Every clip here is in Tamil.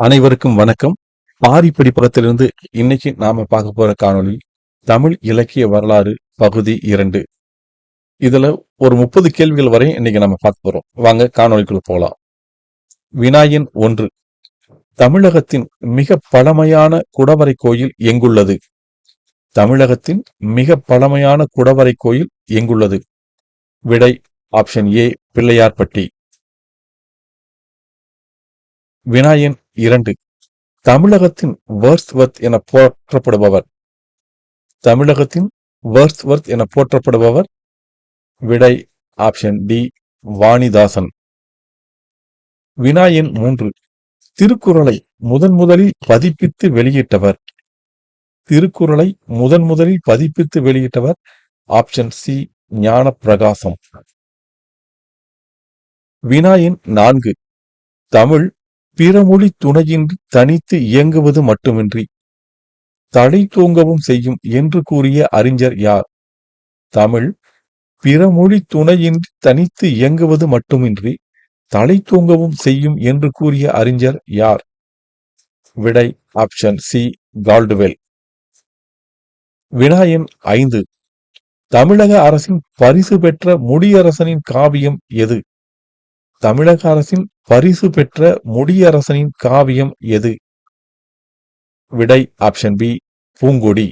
அனைவருக்கும் வணக்கம். பாரிப்படி பக்கத்திலிருந்து இன்னைக்கு நாம பார்க்க போற காணொளி தமிழ் இலக்கிய வரலாறு பகுதி இரண்டு. இதுல ஒரு முப்பது கேள்விகள் வரை இன்னைக்கு நம்ம பார்க்க போறோம். வாங்க காணொளிக்குள்ள போலாம். வினாயன் ஒன்று. தமிழகத்தின் மிக பழமையான குடவரை கோயில் எங்குள்ளது? தமிழகத்தின் மிக பழமையான குடவரை கோயில் எங்குள்ளது? விடை ஆப்ஷன் ஏ பிள்ளையார்பட்டி. வினாயன் இரண்டு. தமிழகத்தின் வர்த் என போற்றப்படுபவர். தமிழகத்தின் வர்த் என போற்றப்படுபவர். விடை ஆப்ஷன் டி வாணிதாசன். வினாயன் மூன்று. திருக்குறளை முதன் முதலில் பதிப்பித்து வெளியிட்டவர். திருக்குறளை முதன் முதலில் பதிப்பித்து வெளியிட்டவர். ஆப்ஷன் சி ஞான பிரகாசம் வினாயின் நான்கு. தமிழ் பிறமொழி துணையின்றி தனித்து இயங்குவது மட்டுமின்றி தடை தூங்கவும் செய்யும் என்று கூறிய அறிஞர் யார்? தமிழ் பிறமொழி துணையின்றி தனித்து இயங்குவது மட்டுமின்றி தலை தூங்கவும் செய்யும் என்று கூறிய அறிஞர் யார்? விடை ஆப்ஷன் சி கால்டுவெல் வினாயன் ஐந்து. தமிழக அரசின் பரிசு பெற்ற முடியரசனின் காவியம் எது? தமிழக அரசின் பரிசு பெற்ற முடியரசனின் காவியம் எது? விடை ஆப்ஷன் பி பூங்கொடி.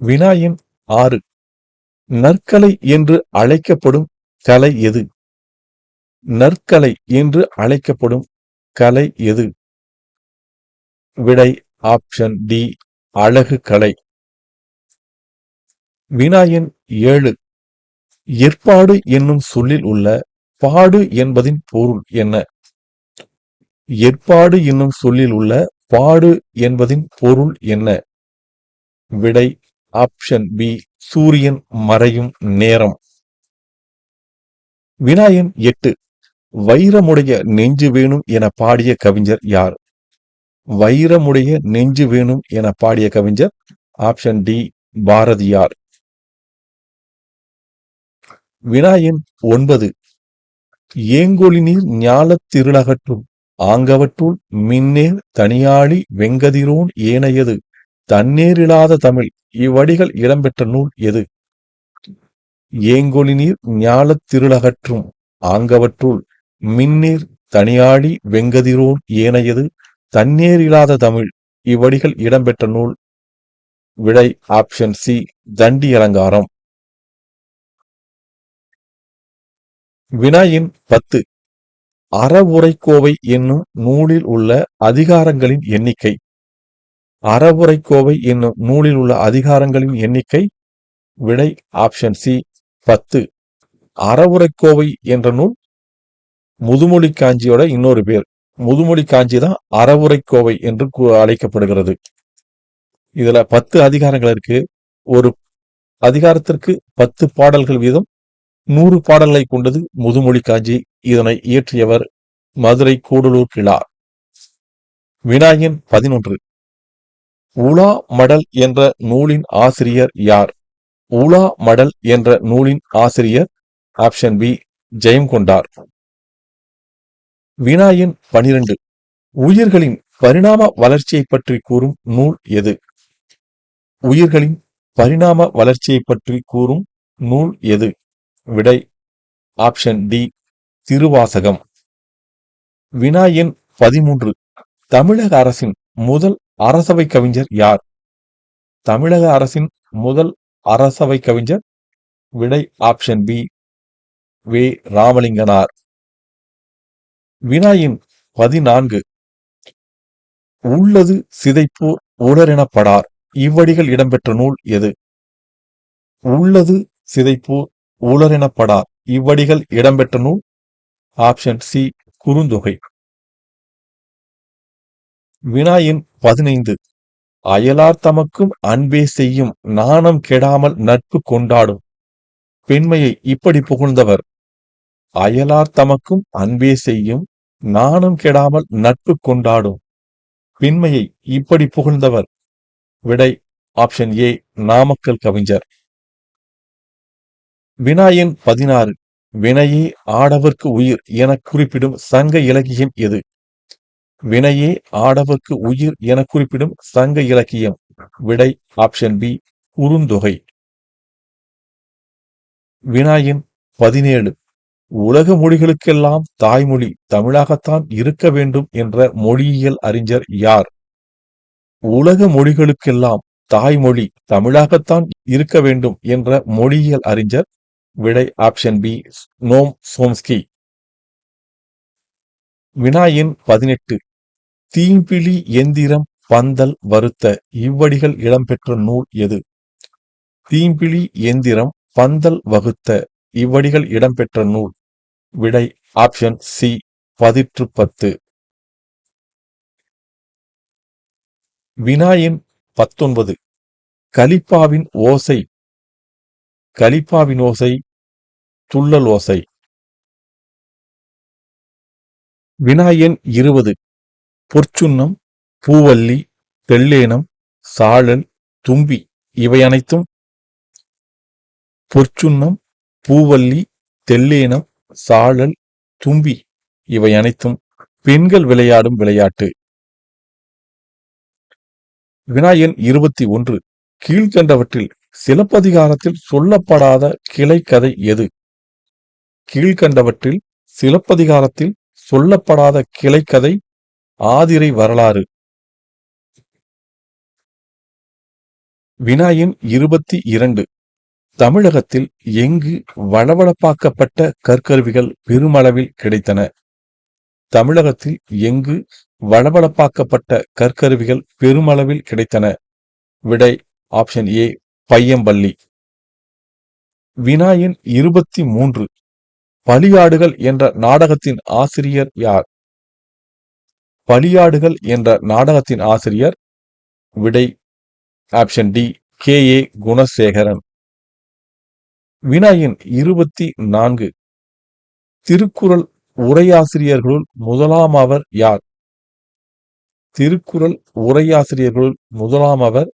வினாயின் ஆறு. நற்கலை என்று அழைக்கப்படும் கலை எது? நற்கலை என்று அழைக்கப்படும் கலை எது? விடை ஆப்ஷன் டி அழகு கலை. வினாயன் ஏழு. ஏற்பாடு என்னும் சொல்லில் உள்ள பாடு என்பதின் பொருள் என்ன? ஏற்பாடு என்னும் சொல்லில் உள்ள பாடு என்பதின் பொருள் என்ன? விடை ஆப்ஷன் பி சூரியன் மறையும் நேரம். வினாயன் எட்டு வைரமுடைய நெஞ்சு வேணும் என பாடிய கவிஞர் யார்? வைரமுடைய நெஞ்சு வேணும் என பாடிய கவிஞர் ஆப்ஷன் டி பாரதியார். வினாயன் ஒன்பது ஏங்கொழி நீர் ஞாலத் திருளகற்றும் ஆங்கவற்றுள் மின்னேர் தனியாளி வெங்கதிரோன் ஏனையது. தன்னேரில்லாத தமிழ் இவ்வடிகள் இடம்பெற்ற நூல் எது? ஏங்கொழி நீர் ஞாலத் திருளகற்றும் ஆங்கவற்றுள் மின்னீர் தனியாளி வெங்கதிரோன் ஏனையது. தன்னேரிலாத தமிழ் இவ்வடிகள் இடம்பெற்ற நூல். விடை ஆப்ஷன் சி. தண்டி அலங்காரம் வினாயின் பத்து. அறவுரைக்கோவை என்னும் நூலில் உள்ள அதிகாரங்களின் எண்ணிக்கை. அறவுரைக்கோவை என்னும் நூலில் உள்ள அதிகாரங்களின் எண்ணிக்கை. விடை ஆப்ஷன் சி பத்து. அறவுரைக்கோவை என்ற நூல் முதுமொழி காஞ்சியோட இன்னொரு பேர். முதுமொழி காஞ்சி தான் அறவுரைக்கோவை என்று அழைக்கப்படுகிறது. இதுல பத்து அதிகாரங்கள் இருக்கு. ஒரு அதிகாரத்திற்கு பத்து பாடல்கள் வீதம் நூறு பாடல்களை கொண்டது முதுமொழி காஞ்சி. இதனை இயற்றியவர் மதுரை கூடலூர் கிழார். விநாயகன் பதினொன்று. உலா மடல் என்ற நூலின் ஆசிரியர் யார்? உலா மடல் என்ற நூலின் ஆசிரியர் ஆப்ஷன் பி ஜெயம் கொண்டார் விநாயகன் பனிரெண்டு. உயிர்களின் பரிணாம வளர்ச்சியை பற்றி கூறும் நூல் எது? உயிர்களின் பரிணாம வளர்ச்சியை பற்றி கூறும் நூல் எது? விடை ஆப்ஷன் டி திருவாசகம். வினாயன் பதிமூன்று. தமிழக அரசின் முதல் அரசவை கவிஞர் யார்? தமிழக அரசின் முதல் அரசவை கவிஞர் விடை ஆப்ஷன் பி வே. ராமலிங்கனார். வினாயின் பதினான்கு. உள்ளது சிதைப்போர் உடரெனப்படார். இவ்வடிகள் இடம்பெற்ற நூல் எது? உள்ளது சிதைப்போர் உளரெனப்படார் இவ்வடிகள் இடம்பெற்ற நூல்? Option C Kurunthogai. வினாயின் பதினைந்து. அயலார் தமக்கும் அன்பே செய்யும் நாணம் கெடாமல் நட்பு கொண்டாடும். பெண்மையை இப்படி புகழ்ந்தவர். அயலார் தமக்கும் அன்பே செய்யும் நாணம் கெடாமல் நட்பு கொண்டாடும். பெண்மையை இப்படி புகழ்ந்தவர். விடை ஆப்ஷன் ஏ நாமக்கல் கவிஞர். வினாயன் பதினாறு வினையே ஆடவர்க்கு உயிர் என குறிப்பிடும் சங்க இலக்கியம் எது? வினையே ஆடவர்க்கு உயிர் என குறிப்பிடும் சங்க இலக்கியம். விடை ஆப்ஷன் பி குறுந்தொகை. வினாயின் பதினேழு உலக மொழிகளுக்கெல்லாம் தாய்மொழி தமிழாகத்தான் இருக்க வேண்டும் என்ற மொழியியல் அறிஞர் யார்? உலக மொழிகளுக்கெல்லாம் தாய்மொழி தமிழாகத்தான் இருக்க வேண்டும் என்ற மொழியியல் அறிஞர் விடை ஆப்ஷன் பி நோம் சோம்ஸ்கி. வினாயின் பதினெட்டு. தீம்பிழி எந்திரம் பந்தல் வருத்த இவ்வடிகள் இடம்பெற்ற நூல் எது? தீம்பிழி எந்திரம் பந்தல் வகுத்த இவ்வடிகள் இடம்பெற்ற நூல். விடை ஆப்ஷன் சி பதிற்று பத்து. வினாயின் பத்தொன்பது. கலிப்பாவின் ஓசை. கலிப்பாவின் ஓசை துள்ளல் ஓசை. வினாயன் இருபது. பொற்சுன்னம் பூவல்லி தெள்ளேனம் சாழல் தும்பி இவை அனைத்தும் பொற்சுன்னம் பூவல்லி தெள்ளேனம் சாழல் தும்பி இவை அனைத்தும் பெண்கள் விளையாடும் விளையாட்டு. வினாயன் இருபத்தி ஒன்று. கீழ்கண்டவற்றில் சிலப்பதிகாரத்தில் சொல்லப்படாத கிளைக்கதை எது? கீழ்கண்டவற்றில் சிலப்பதிகாரத்தில் சொல்லப்படாத கிளைக்கதை ஆதிரை வரலாறு. வினாயின் இருபத்தி இரண்டு. தமிழகத்தில் எங்கு வளவளப்பாக்கப்பட்ட கற்கருவிகள் பெருமளவில் கிடைத்தன? தமிழகத்தில் எங்கு வளவளப்பாக்கப்பட்ட கற்கருவிகள் பெருமளவில் கிடைத்தன? விடை ஆப்ஷன் ஏ பையம்பள்ளி. வினாயின் இருபத்தி மூன்று. பலியாடுகள் என்ற நாடகத்தின் ஆசிரியர் யார்? பலியாடுகள் என்ற நாடகத்தின் ஆசிரியர் விடை option T K. A. Gunasekaran. வினாயின் இருபத்தி நான்கு. திருக்குறள் உரையாசிரியர்களுள் முதலாம் அவர் யார்? திருக்குறள் உரையாசிரியர்களுள் முதலாமவர்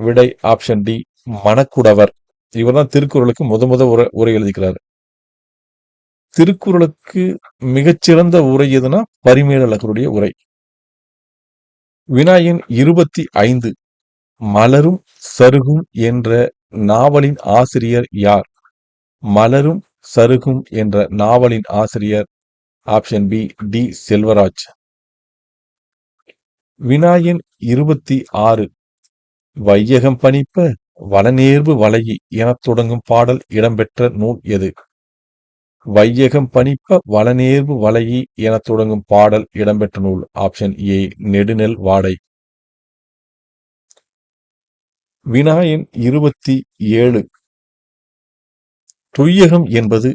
விடை ஆப்ஷன் டி மணக்குடவர். இவர்தான் திருக்குறளுக்கு முத முத உரை உரை எழுதிக்கிறார். திருக்குறளுக்கு மிகச்சிறந்த உரை எதுனா பரிமேலழகருடைய உரை. வினாயின் இருபத்தி ஐந்து மலரும் சருகும் என்ற நாவலின் ஆசிரியர் யார்? மலரும் சருகும் என்ற நாவலின் ஆசிரியர் ஆப்ஷன் பி டி செல்வராஜ். வினாயின் இருபத்தி ஆறு வையகம் பணிப்ப வளநேர்வு வளையி எனத் தொடங்கும் பாடல் இடம்பெற்ற நூல் எது? வையகம் பணிப்ப வளநேர்வு வளையி எனத் தொடங்கும் பாடல் இடம்பெற்ற நூல் ஆப்ஷன் ஏ நெடுநெல் வாடை. வினாயின் இருபத்தி ஏழு. தொய்யகம் என்பது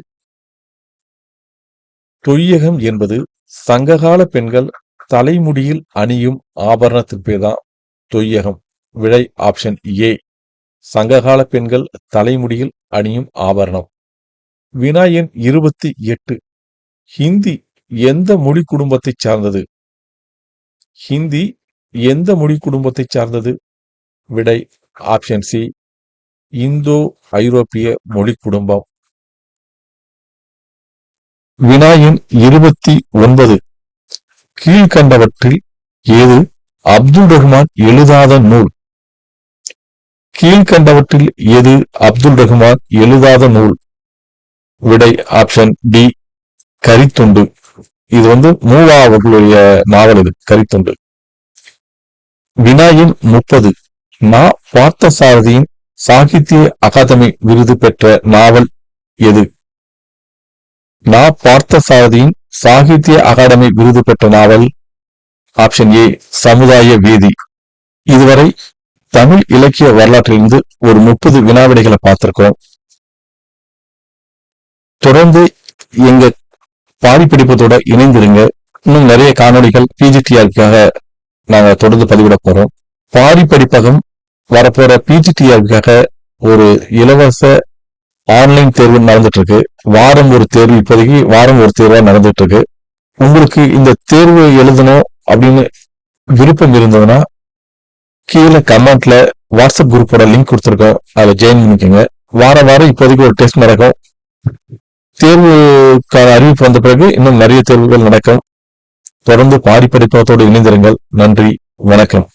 தொய்யகம் என்பது சங்ககால பெண்கள் தலைமுடியில் அணியும் ஆபரணத்திற்பேதான் தொய்யகம். விடை ஆப்ஷன் ஏ சங்ககால பெண்கள் தலைமுடியில் அணியும் ஆபரணம். வினா எண் இருபத்தி எட்டு. ஹிந்தி எந்த மொழி குடும்பத்தைச் சார்ந்தது? ஹிந்தி எந்த மொழி குடும்பத்தைச் சார்ந்தது? விடை ஆப்ஷன் சி இந்தோ ஐரோப்பிய மொழி குடும்பம். வினாயின் இருபத்தி ஒன்பது. கீழ்கண்டவற்றில் ஏது அப்துல் ரஹ்மான் எழுதாத நூல்? கீழ்கண்டவற்றில் எது அப்துல் ரஹ்மான் எழுதாத நூல்? விடை ஆப்ஷன் டி கரித்துண்டு. இது வந்து மூவா அவர்களுடைய நாவல் இது கரித்துண்டு. வினாயின் முப்பது நா பார்த்தசாரதியின் சாகித்ய அகாதமி விருது பெற்ற நாவல் எது? நா பார்த்தசாரதியின் சாகித்ய அகாடமி விருது பெற்ற நாவல் ஆப்ஷன் ஏ சமுதாய வீதி. இதுவரை தமிழ் இலக்கிய வரலாற்றிலிருந்து ஒரு முப்பது வினாவிடைகளை பார்த்திருக்கோம் தொடர்ந்து எங்க பாடி படிப்பத்தோட இணைந்திருங்க. இன்னும் நிறைய காணொளிகள் பிஜிடிஆருக்காக நாங்க தொடர்ந்து பதிவிட போறோம். பாரி படிப்பகம் வரப்போற பிஜிடிஆருக்காக ஒரு இலவச ஆன்லைன் தேர்வு நடந்துட்டு இருக்கு வாரம் ஒரு தேர்வு இப்போதைக்கு வாரம் ஒரு தேர்வா நடந்துட்டு இருக்கு உங்களுக்கு இந்த தேர்வு எழுதணும் அப்படின்னு விருப்பம் இருந்ததுன்னா கீழே கமெண்ட்ல வாட்ஸ்அப் குரூப்போட லிங்க் கொடுத்துருக்கோம். அதில் ஜாயின் பண்ணிக்கோங்க. வார வாரம் இப்போதைக்கு ஒரு டெஸ்ட் நடக்கும். தேர்வுக்கான அறிவிப்பு வந்த பிறகு இன்னும் நிறைய தேர்வுகள் நடக்கும். தொடர்ந்து பாரி படிப்பகத்தோடு இணைந்திருங்கள். நன்றி. வணக்கம்.